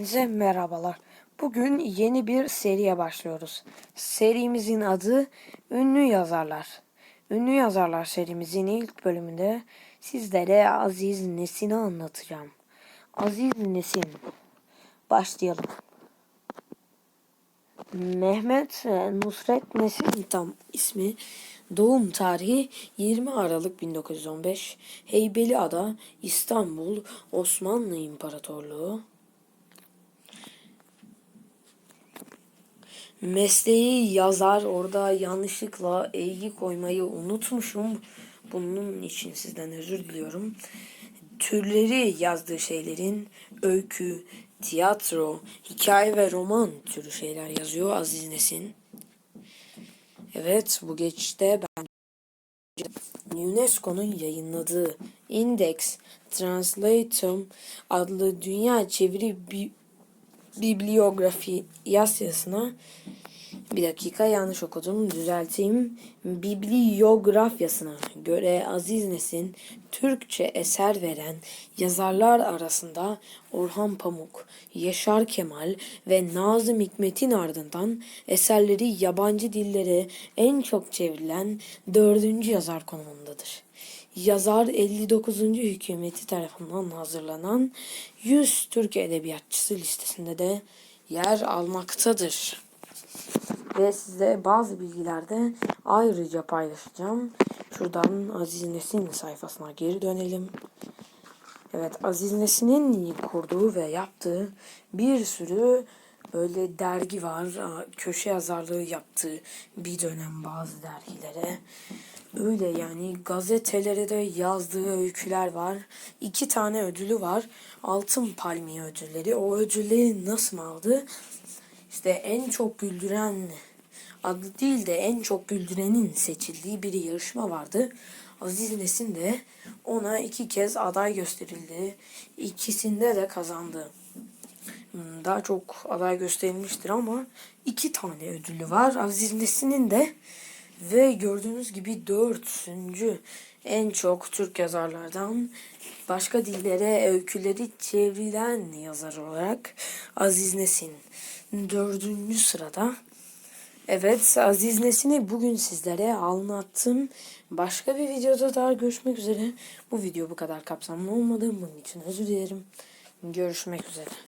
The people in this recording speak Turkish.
Size merhabalar. Bugün yeni bir seriye başlıyoruz. Serimizin adı Ünlü Yazarlar. Ünlü Yazarlar serimizin ilk bölümünde sizlere Aziz Nesin'i anlatacağım. Aziz Nesin. Başlayalım. Mehmet Nusret Nesin tam ismi. Doğum tarihi 20 Aralık 1915. Heybeliada, İstanbul, Osmanlı İmparatorluğu. Mesleği yazar. Orada yanlışlıkla eğgi koymayı unutmuşum. Bunun için sizden özür diliyorum. Türleri yazdığı şeylerin öykü, tiyatro, hikaye ve roman türü şeyler yazıyor Aziz Nesin. Evet bu geçişte ben UNESCO'nun yayınladığı Index Translatum adlı dünya çeviri bibliyografi yaz yazısına bir dakika yanlış okudum düzelteyim. Bibliografyasına göre Aziz Nesin Türkçe eser veren yazarlar arasında Orhan Pamuk, Yaşar Kemal ve Nazım Hikmet'in ardından eserleri yabancı dillere en çok çevrilen dördüncü yazar konumundadır. Yazar 59. hükümeti tarafından hazırlanan 100 Türk edebiyatçısı listesinde de yer almaktadır. Ve size bazı bilgiler de ayrıca paylaşacağım. Şuradan Aziz Nesin sayfasına geri dönelim. Evet Aziz Nesin'in kurduğu ve yaptığı bir sürü böyle dergi var. Köşe yazarlığı yaptığı bir dönem bazı dergilere. Öyle yani gazetelere de yazdığı öyküler var. İki tane ödülü var. Altın Palmiye ödülleri. O ödülleri nasıl aldı? İşte en çok güldüren adı değil de en çok güldürenin seçildiği bir yarışma vardı. Aziz Nesin de ona iki kez aday gösterildi. İkisinde de kazandı. Hmm, Daha çok aday gösterilmiştir ama iki tane ödülü var. Aziz Nesin'in de ve gördüğünüz gibi dördüncü en çok Türk yazarlardan başka dillere öyküleri çevrilen yazar olarak Aziz Nesin dördüncü sırada. Evet Aziz Nesin'i bugün sizlere anlattım. Başka bir videoda daha görüşmek üzere. Bu video bu kadar kapsamlı olmadı. Bunun için özür dilerim. Görüşmek üzere.